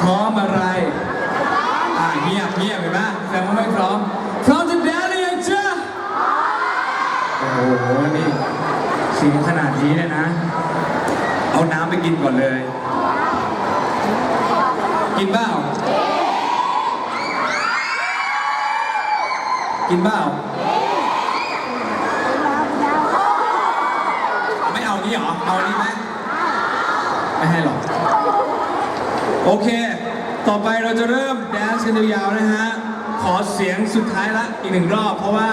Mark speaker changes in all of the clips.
Speaker 1: พร้อมอะไร อ่าเงียบเงียบเห็นไหมแสดงว่าไม่พร้อมพร้อมจะแดรือยังจ้าโอ้โหนี่สีขนาดนี้เนี่ยนะ เอาน้ำไปกินก่อนเลย กินเปล่ากินเปล่า โอเค ต่อไปเราจะเริ่มแดนซ์กันยาวๆนะฮะ ขอเสียงสุดท้ายละอีกหนึ่งรอบ เพราะว่า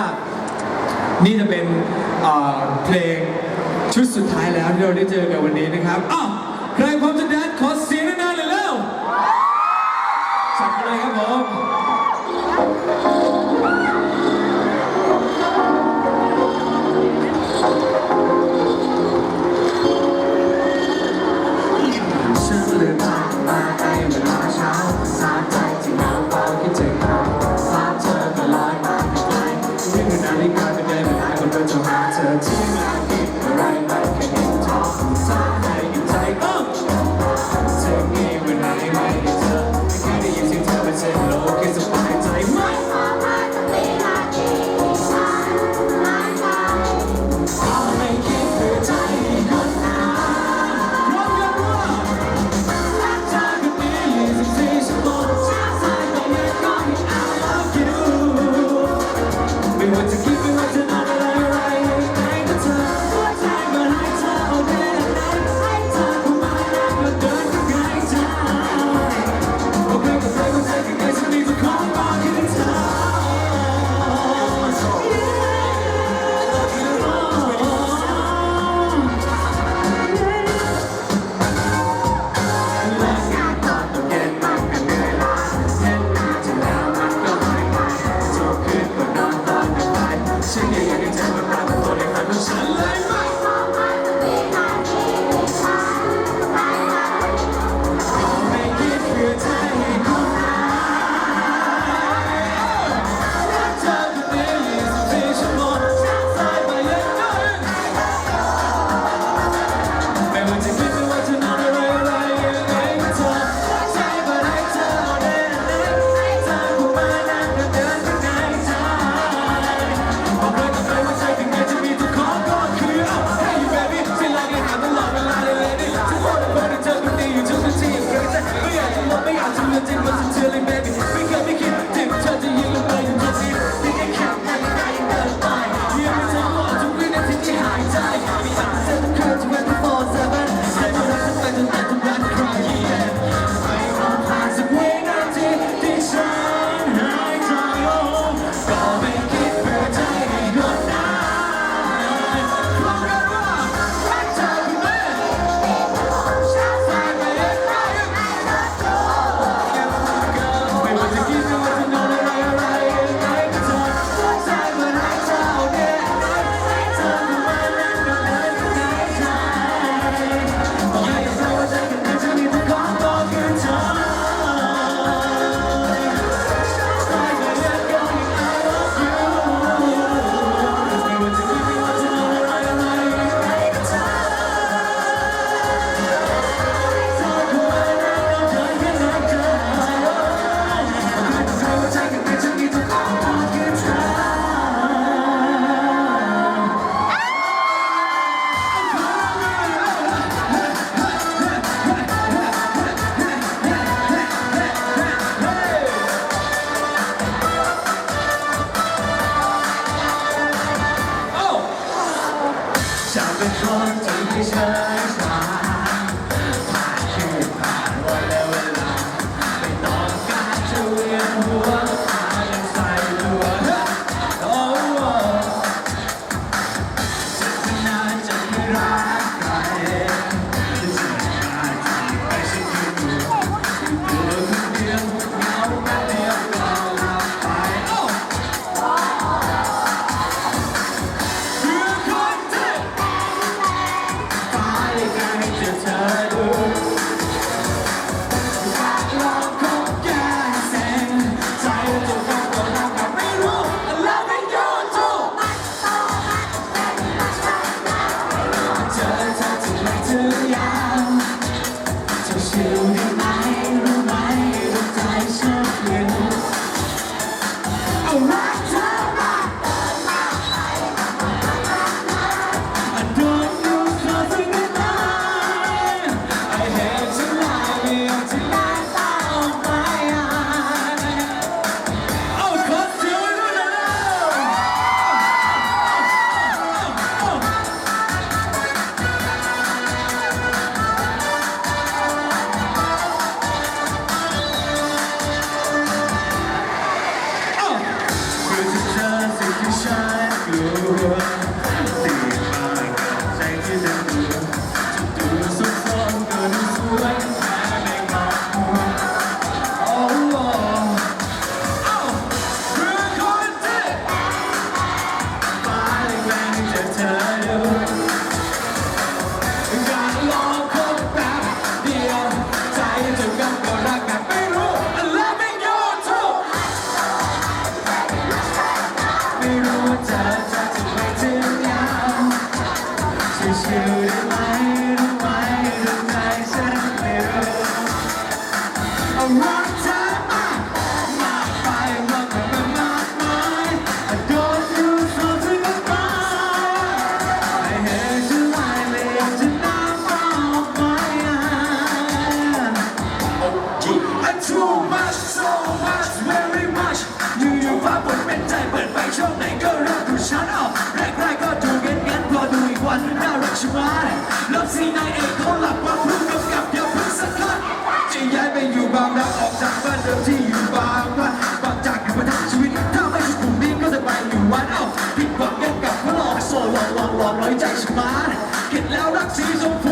Speaker 1: นี่จะเป็นเพลงชุดสุดท้ายแล้วที่เราได้เจอกันวันนี้นะครับ อ้าวใครพร้อมจะแดนซ์ขอเสียงหน้าเลยแล้วสับเลยครับผม ชิบาลบซีนายเอกเขาหลับว่าพุ่งกำกับอย่าพึ่งสักครั้งจะย้ายไปอยู่บางรักออกจากบ้านเดิมที่อยู่บางพลัดบางจากอยู่มาทังชีวิต ถ้าไม่ใช่กลุ่มนี้ก็จะไปอยู่วันเอ้าผิดหวังกันกับพระหลอกโซ่หลอกหลอกหลอกร้อยใจชิบาเก็ดแล้วรักสีชมพู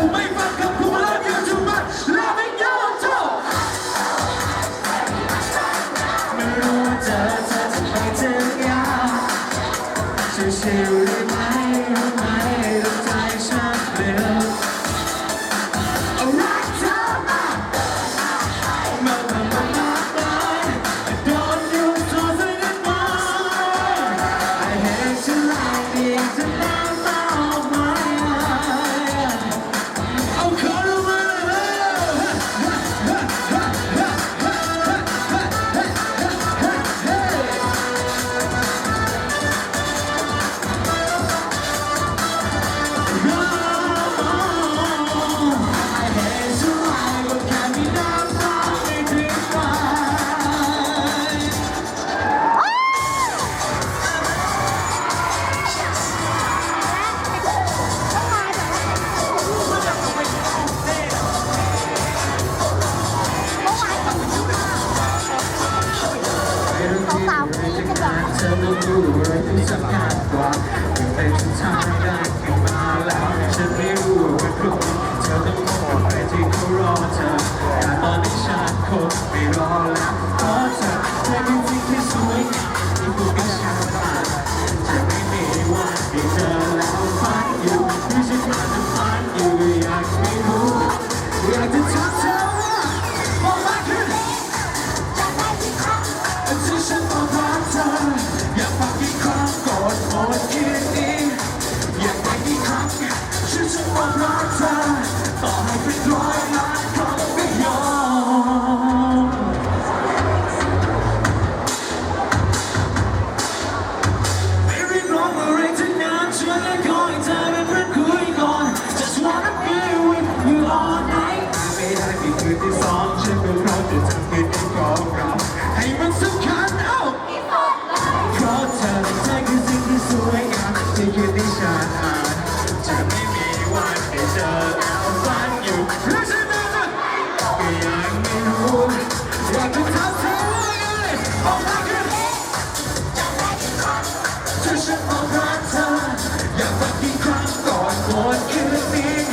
Speaker 1: What could it been?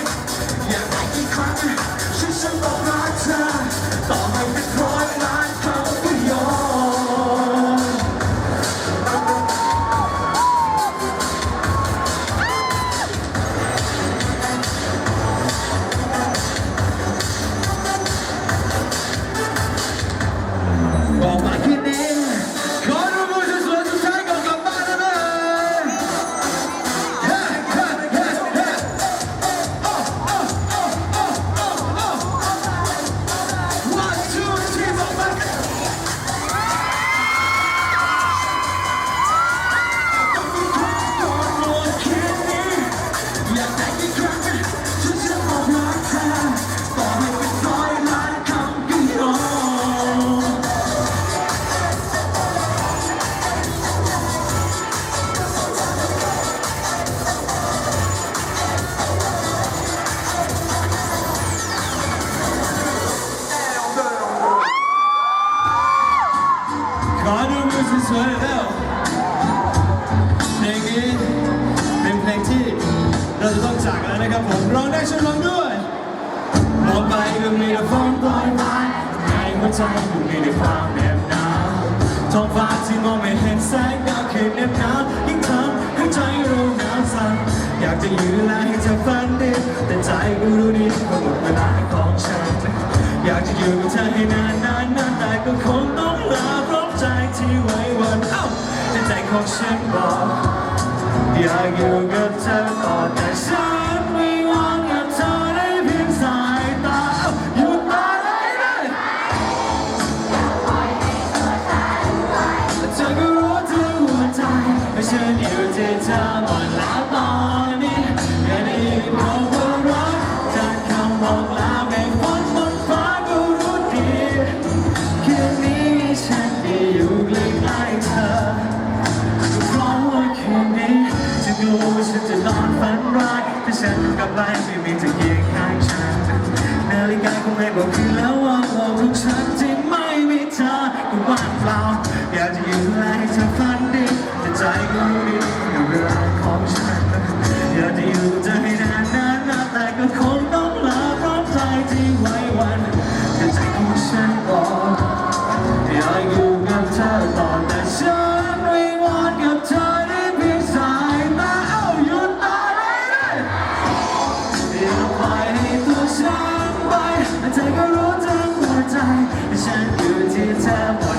Speaker 1: Yeah, I keep crying.
Speaker 2: สว
Speaker 1: เพลเป็นเพลงที่เราจะต้องจากแล้วนะครับผมร้องได้ช่วยร้องด้วยมอไปก็มีแต่ฝนโปรยปลายในหัวใจก็มีแต่ความเหบหนาวท้องฟ้าที่มองไม่เห็นแสงดาวคืนเหบหนาวยิ่งทำให้ใจเราหนาวสั่นอยากจะยืนและให้เธอฝันดีแต่ใจก็รู้ดีว่าหมดเวลาของฉัน อยากจะอยู่กับเธอให้นานนานนานแต่ก็คงต้อง ที่ไว้วันเอ้าแต่ใจของฉันบอกอยากอยู่กับเธอต่อแต่ฉัน จะกลัวว่าฉันจะนอนฝันร้ายถ้าฉันกลับไปไม่มีเธ ธอก็รู้ทั้งหัวใจฉันอยู่ที่เธอ